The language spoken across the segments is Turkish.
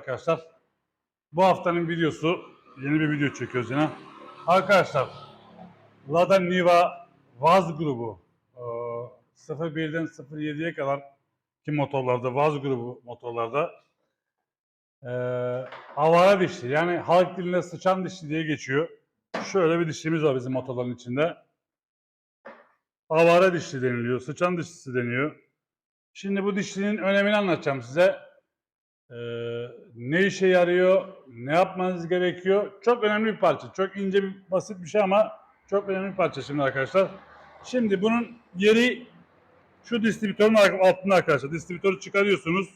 arkadaşlar. Bu haftanın videosu yeni bir video çekiyoruz yine. Arkadaşlar Lada Niva Vaz grubu e, 01'den 07'ye kadar ki motorlarda Vaz grubu motorlarda e, avara dişli yani halk dilinde sıçan dişli diye geçiyor. Şöyle bir dişlimiz var bizim motorların içinde. Avara dişli deniliyor, sıçan dişlisi deniyor. Şimdi bu dişlinin önemini anlatacağım size. Ee, ne işe yarıyor, ne yapmanız gerekiyor. Çok önemli bir parça. Çok ince bir basit bir şey ama çok önemli bir parça şimdi arkadaşlar. Şimdi bunun yeri şu distribütörün altında arkadaşlar. Distribütörü çıkarıyorsunuz.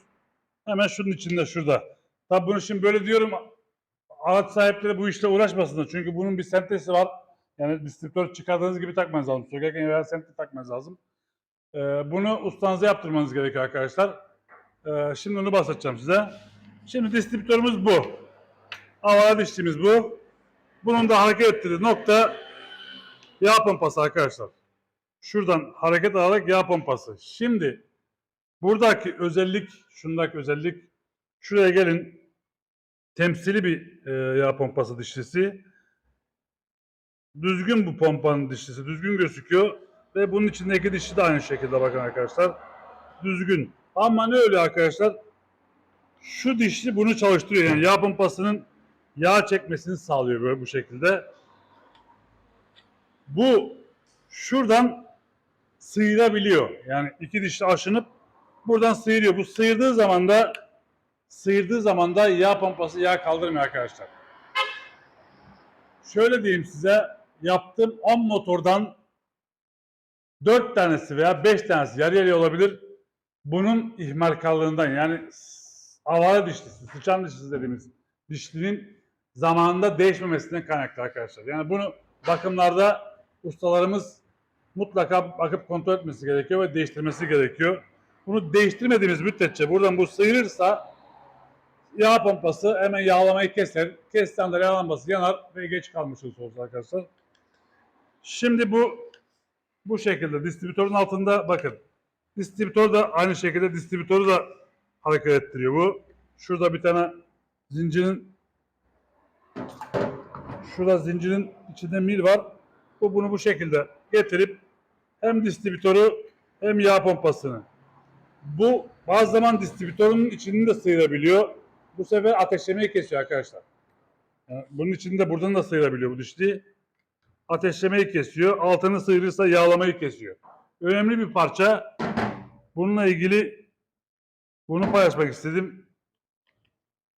Hemen şunun içinde şurada. Tabi bunu şimdi böyle diyorum araç sahipleri bu işle uğraşmasınlar. Çünkü bunun bir sentezi var. Yani distribütör çıkardığınız gibi takmanız lazım. Sökerken veya sentez takmanız lazım. Ee, bunu ustanıza yaptırmanız gerekiyor arkadaşlar. Ee, şimdi onu bahsedeceğim size. Şimdi distribütörümüz bu. Havaya dişimiz bu. Bunun da hareket ettiği nokta yağ pompası arkadaşlar. Şuradan hareket alarak yağ pompası. Şimdi buradaki özellik, şundaki özellik şuraya gelin. Temsili bir e, yağ pompası dişlisi. Düzgün bu pompanın dişlisi. Düzgün gözüküyor. Ve bunun içindeki dişli de aynı şekilde bakın arkadaşlar. Düzgün. Ama ne öyle arkadaşlar? Şu dişli bunu çalıştırıyor. Yani yağ pompasının yağ çekmesini sağlıyor böyle bu şekilde. Bu şuradan sıyırabiliyor. Yani iki dişli aşınıp buradan sıyırıyor. Bu sıyırdığı zaman da sıyırdığı zaman da yağ pompası yağ kaldırmıyor arkadaşlar. Şöyle diyeyim size yaptığım 10 motordan 4 tanesi veya 5 tanesi yarı yarıya olabilir. Bunun ihmalkarlığından yani avara dişlisi, sıçan dişlisi dediğimiz dişlinin zamanında değişmemesinden kaynaklı arkadaşlar. Yani bunu bakımlarda ustalarımız mutlaka bakıp kontrol etmesi gerekiyor ve değiştirmesi gerekiyor. Bunu değiştirmediğimiz müddetçe buradan bu sıyırırsa yağ pompası hemen yağlamayı keser. Kesten de yağlanması yanar ve geç kalmış olur arkadaşlar. Şimdi bu bu şekilde distribütörün altında bakın. Distribütör de aynı şekilde distribütörü de hareket ettiriyor bu. Şurada bir tane zincirin şurada zincirin içinde mil var. Bu bunu bu şekilde getirip hem distribütörü hem yağ pompasını. Bu bazı zaman distribütörün içini de sıyırabiliyor. Bu sefer ateşlemeyi kesiyor arkadaşlar. Yani bunun içinde buradan da sıyırabiliyor bu dişli. Ateşlemeyi kesiyor. Altını sıyırırsa yağlamayı kesiyor. Önemli bir parça. Bununla ilgili bunu paylaşmak istedim.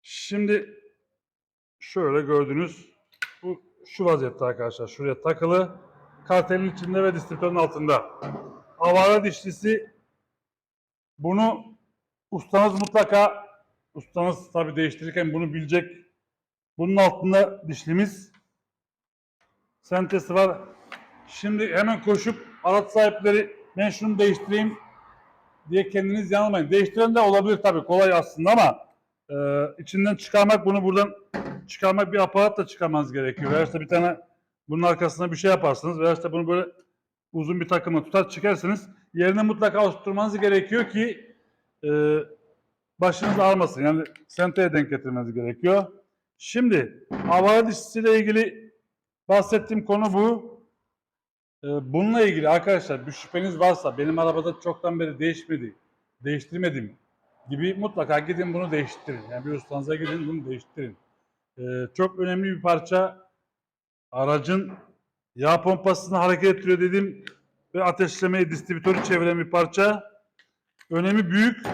Şimdi şöyle gördünüz. Bu şu vaziyette arkadaşlar. Şuraya takılı. Kartelin içinde ve distribütörün altında. Avara dişlisi bunu ustanız mutlaka ustanız tabi değiştirirken bunu bilecek. Bunun altında dişlimiz sentesi var. Şimdi hemen koşup araç sahipleri ben şunu değiştireyim diye kendiniz yanılmayın. Değiştiren de olabilir tabii kolay aslında ama e, içinden çıkarmak bunu buradan çıkarmak bir aparatla çıkarmanız gerekiyor. Veya işte bir tane bunun arkasına bir şey yaparsınız veya işte bunu böyle uzun bir takımla tutar çıkarsınız. Yerine mutlaka oturtmanız gerekiyor ki e, başınız ağrımasın. Yani senteye denk getirmeniz gerekiyor. Şimdi havale dişisiyle ilgili bahsettiğim konu bu. Ee, Bununla ilgili arkadaşlar bir şüpheniz varsa benim arabada çoktan beri değişmedi, değiştirmedim gibi mutlaka gidin bunu değiştirin. Yani bir ustanıza gidin bunu değiştirin. Ee, çok önemli bir parça aracın yağ pompasını hareket ettiriyor dedim ve ateşlemeyi distribütörü çeviren bir parça. Önemi büyük.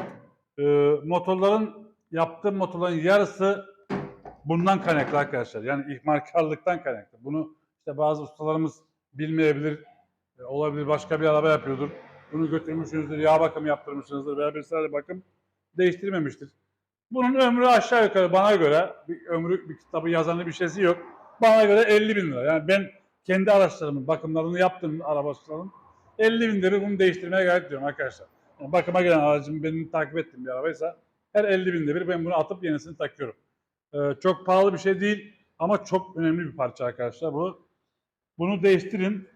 Ee, motorların yaptığım motorların yarısı bundan kaynaklı arkadaşlar. Yani ihmalkarlıktan kaynaklı. Bunu işte bazı ustalarımız bilmeyebilir. E, Olabilir başka bir araba yapıyordur. Bunu götürmüşsünüzdür, yağ bakımı yaptırmışsınızdır veya bir sadece bakım değiştirmemiştir. Bunun ömrü aşağı yukarı bana göre bir ömrü bir kitabı yazanı bir şeysi yok. Bana göre 50 bin lira. Yani ben kendi araçlarımın bakımlarını yaptım arabalarımın 50 bin lira bunu değiştirmeye gayret ediyorum arkadaşlar. Yani bakıma gelen aracım benim takip ettiğim bir arabaysa her 50 binde bir ben bunu atıp yenisini takıyorum. Ee, çok pahalı bir şey değil ama çok önemli bir parça arkadaşlar bu. Bunu değiştirin.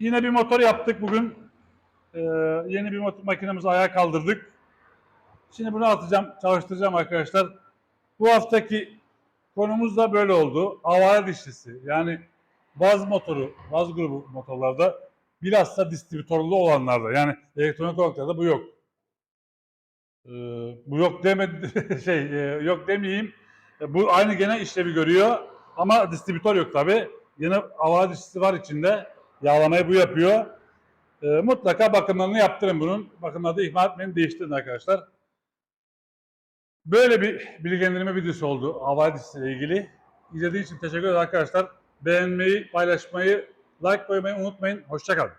Yine bir motor yaptık bugün. Ee, yeni bir motor makinemizi ayağa kaldırdık. Şimdi bunu atacağım, çalıştıracağım arkadaşlar. Bu haftaki konumuz da böyle oldu. Havale dişlisi. Yani Vaz motoru, Vaz grubu motorlarda bilhassa distribütörlü olanlarda yani elektronik olarak bu yok. Ee, bu yok demedi şey e, yok demeyeyim. E, bu aynı gene işlevi görüyor ama distribütör yok tabi. Yine havale dişlisi var içinde. Yağlamayı bu yapıyor. E, mutlaka bakımlarını yaptırın bunun. Bakımları da ihmal etmeyin, değiştirin arkadaşlar. Böyle bir bilgilendirme videosu oldu havale dişlisiyle ilgili. İzlediğiniz için teşekkür ederim arkadaşlar. Beğenmeyi, paylaşmayı, like koymayı unutmayın. Hoşçakalın.